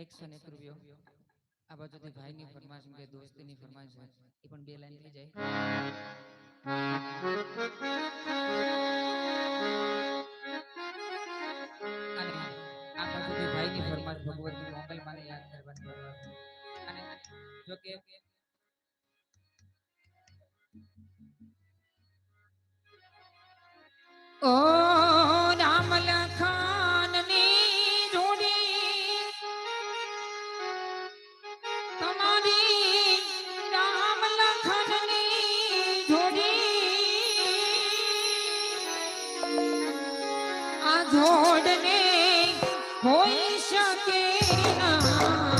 Action એક રૂપિયો આ બાજુથી ભાઈની ફરમાશ કે દોસ્તીની ફરમાશ એ પણ બે લાઈન થઈ જાય. અને આ બાજુથી ભાઈની ફરમાશ ભગવતી મોબાઈલમાં યાદ કરવાની અને જો કે ઓ ধরনে হই সকে না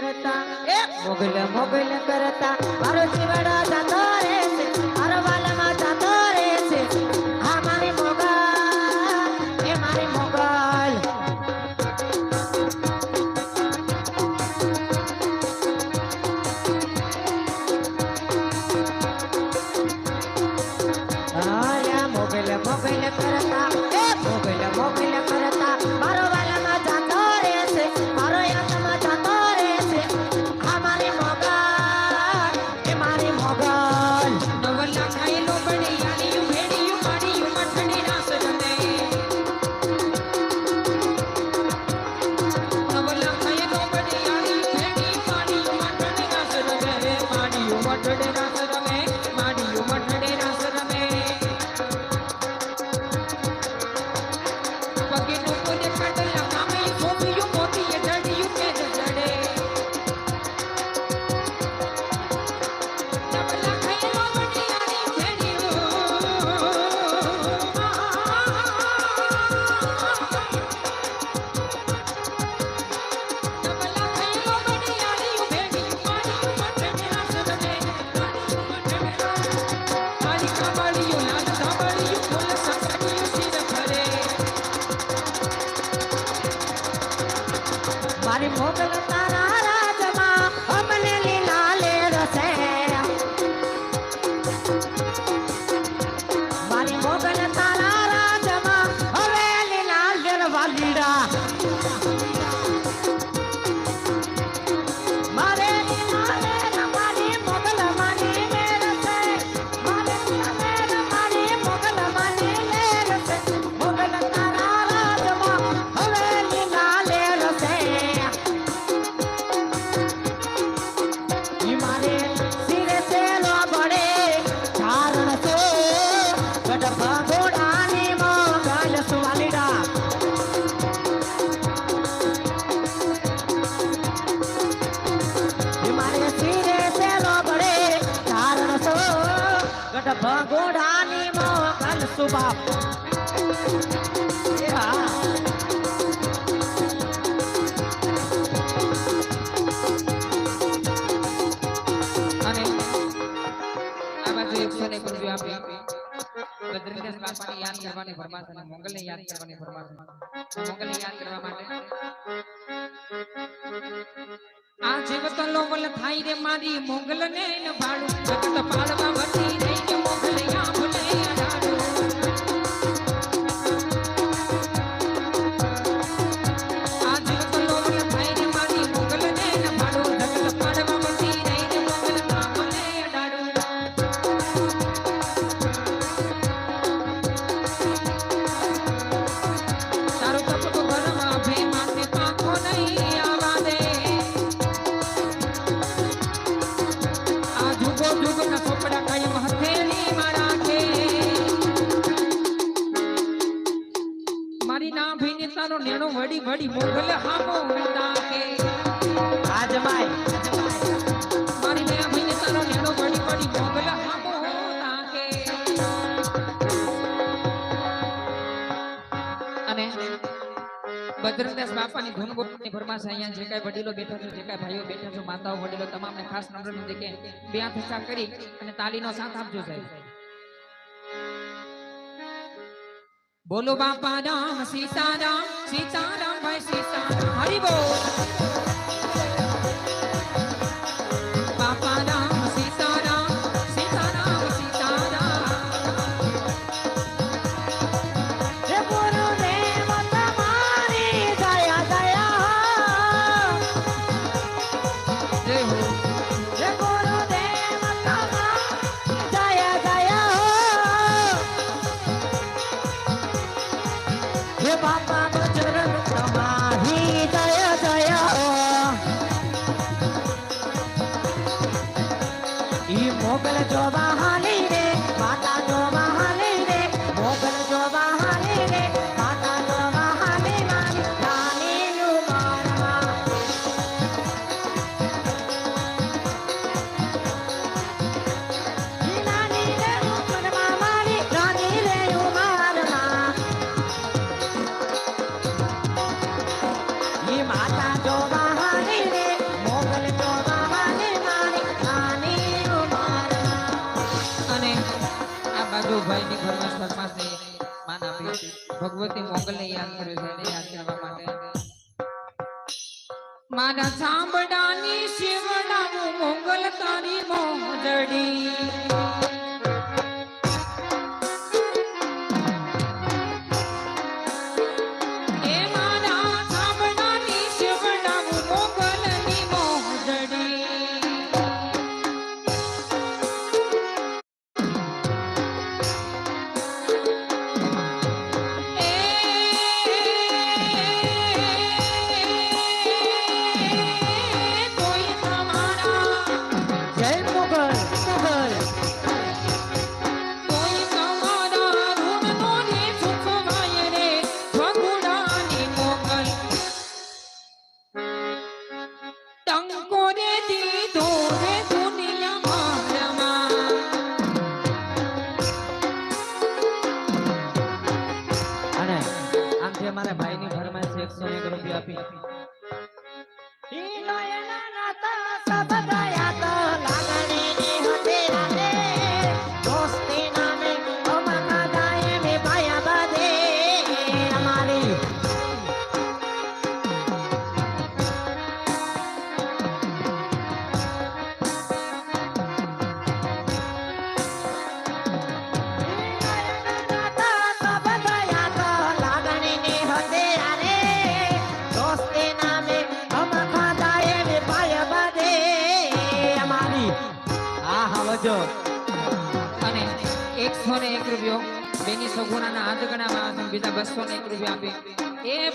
કરતા. મોગલ મોગલ કરતા. મારો બાપ અને આમાં જો એકસો ને ગુરુ આપી આ જીવતલો થાય રે મારી મોગલ ને ભાડું પાડવા વધી વડી મોગલ હામો નાખે અને ભદ્રદાસ બાપાની ધૂન બોલવાની ફરમાશ અહીંયા જે કાંઈ વડીલો બેઠા છો જે કાંઈ ભાઈઓ બેઠા છો માતાઓ વડીલો તમામને ખાસ નમ્ર નથી કે બે હાથ ઊંચા કરી અને તાલીનો સાથ આપજો સાહેબ. બોલો બાપા રામ સીતારામ સીતારામ ભાઈ સીતારામ હરી બોલ આ ની ઘરમાં ફરમાશ ફરમાશને માન આપી ભગવતી મોગલને યાદ કર્યો છે યાદ કરવા માટે મારા સાંભળાની શિવડાનું મોગલ તારી મોજડી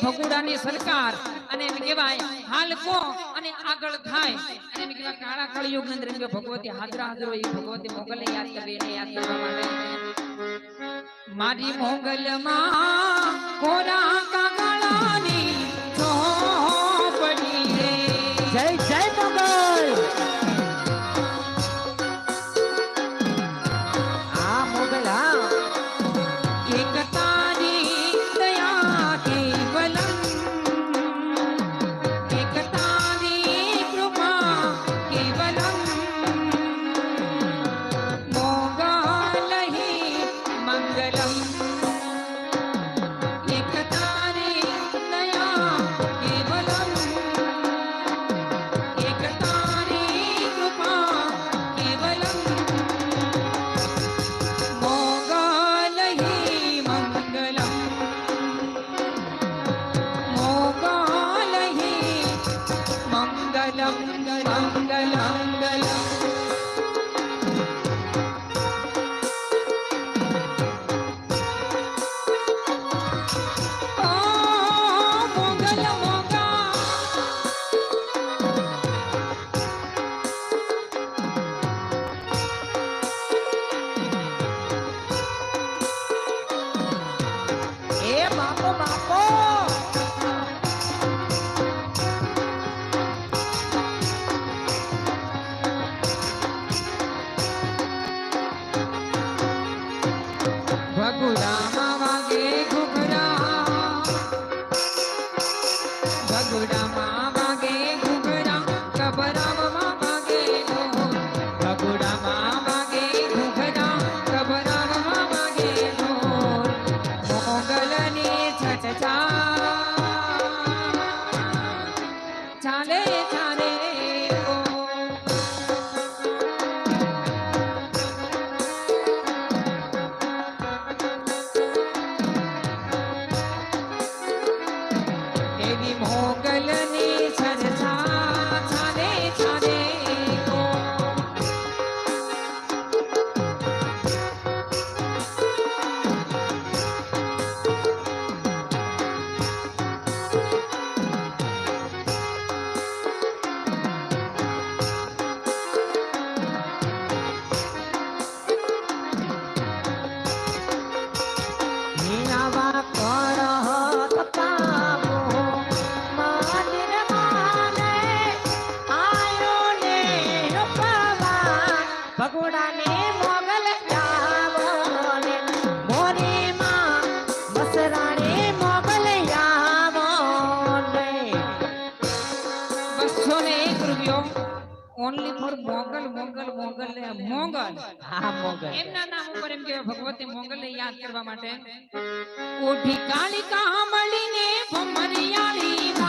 ભગુડાની સરકાર અને એમ કહેવાય, હાલ કો અને આગળ થાય. અને એમ કહેવાય, કાળા કળિયુગની અંદર ભગવતી હાજરા હાજરો એ ભગવતી મોગલ યાદ કરે એને યાદ કરવા માટે. મારી મોગલમાં કોરા મોગલ. એમના નામ ઉપર એમ કેવા ભગવતી મોગલ યાદ કરવા માટે. ઓઠી કાળી કામળીને ભમરિયાળી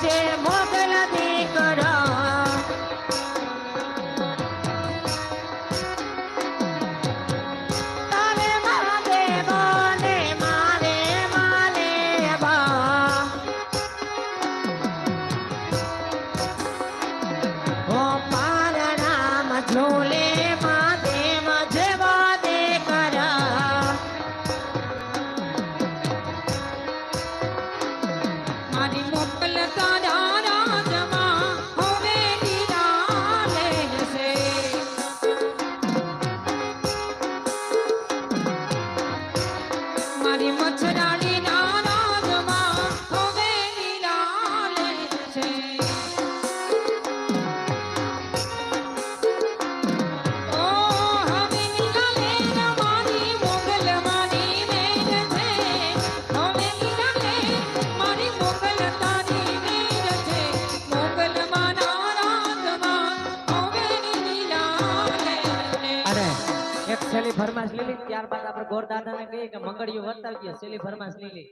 Damn. Ready, much ready. ગોર દાદા ને કહી કે મંગળિયું વર્તાવજે સેલી ફરમાસ લીલી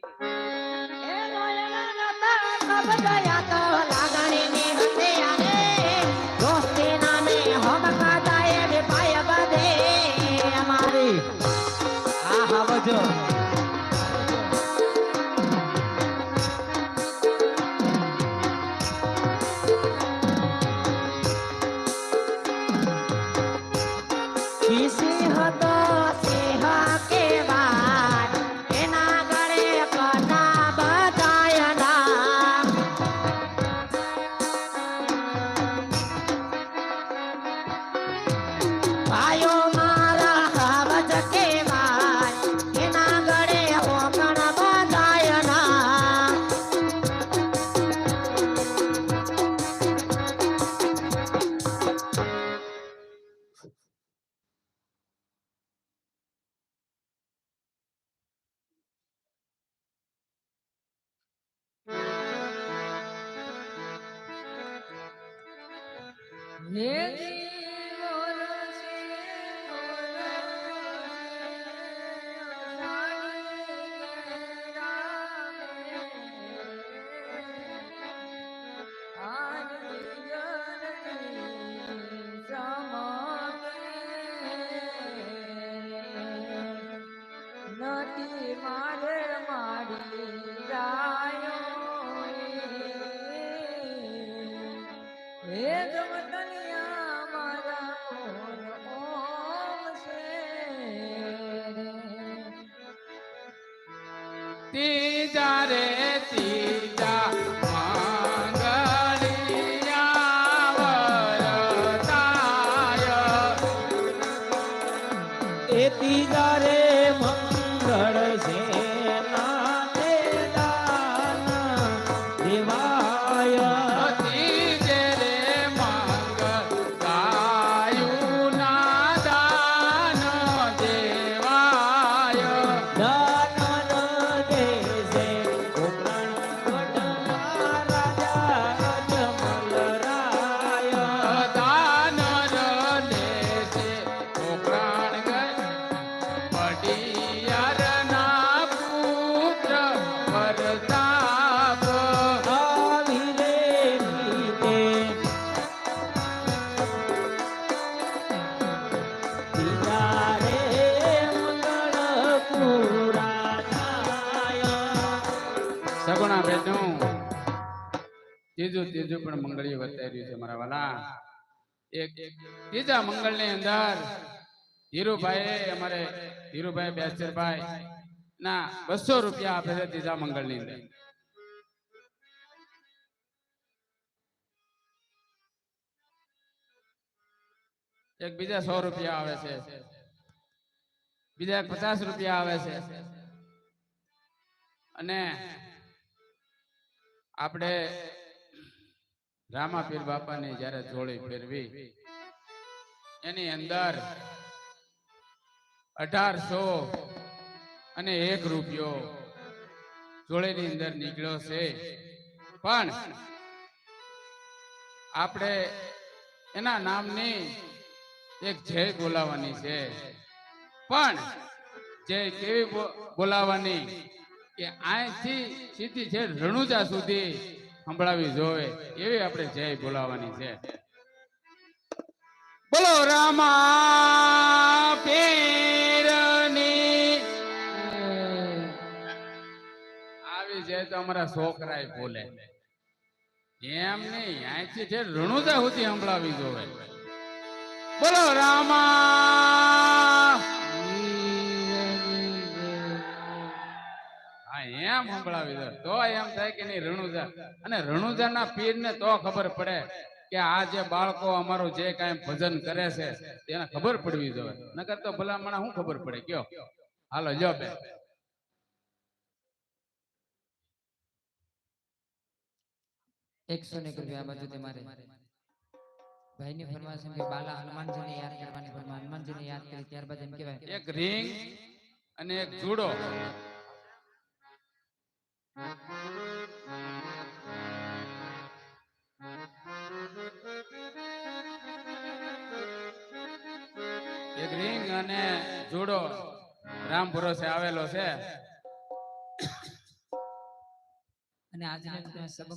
એ ત્રીજા રે મંગળ છે. પણ મંગળીય વર્તાઈ છે મારા વાલા. એક ત્રીજા મંગળની અંદર ધીરુભાઈ અમારે ધીરુભાઈ બેસરભાઈ ના બસો રૂપિયા આપે છે ત્રીજા મંગળની અંદર. એક બીજા સો રૂપિયા આવે છે. બીજા પચાસ રૂપિયા આવે છે. અને આપણે રામાપીર બાપાની જ્યારે જોડી ફેરવી, એની અંદર અઢારસો અને એક રૂપિયો જોડેની અંદર નીકળ્યો છે. પણ આપણે એના નામની એક જય બોલાવાની છે. પણ જય કેવી બોલાવાની કે અહીંથી સીધી છે રણુજા સુધી સંભળાવી જોવે. એવી આપણે જય બોલાવાની છે. બોલો રામા પીરની આવી જાય તો અમારા છોકરાય બોલે એમ નહીં, અહીંથી છે રણુજા સુધી સંભળાવી જોવે. બોલો રામા એમ સંભળાવી દો. તો એમ થાય કે નહીં રણુજા. અને રણુજાના પીરને તો ખબર પડે કે આ જે બાળકો અમારું જે કાંઈ ભજન કરે છે તેને ખબર પડવી જોઈએ. નકર તો ભલામણા શું ખબર પડે? કયો? હાલો જો બે. એકસો ને રૂપિયા બાજુ તમારે ભાઈની ફરમાશ એમ કે બાલા હનુમાનજીને યાદ કરવાની. ફરમાશ હનુમાનજીને યાદ કરી ત્યારબાદ એમ કહેવાય એક રિંગ અને એક જુડો. એક રિંગ અને જોડો રામ ભરોસે આવેલો છે. અને આજના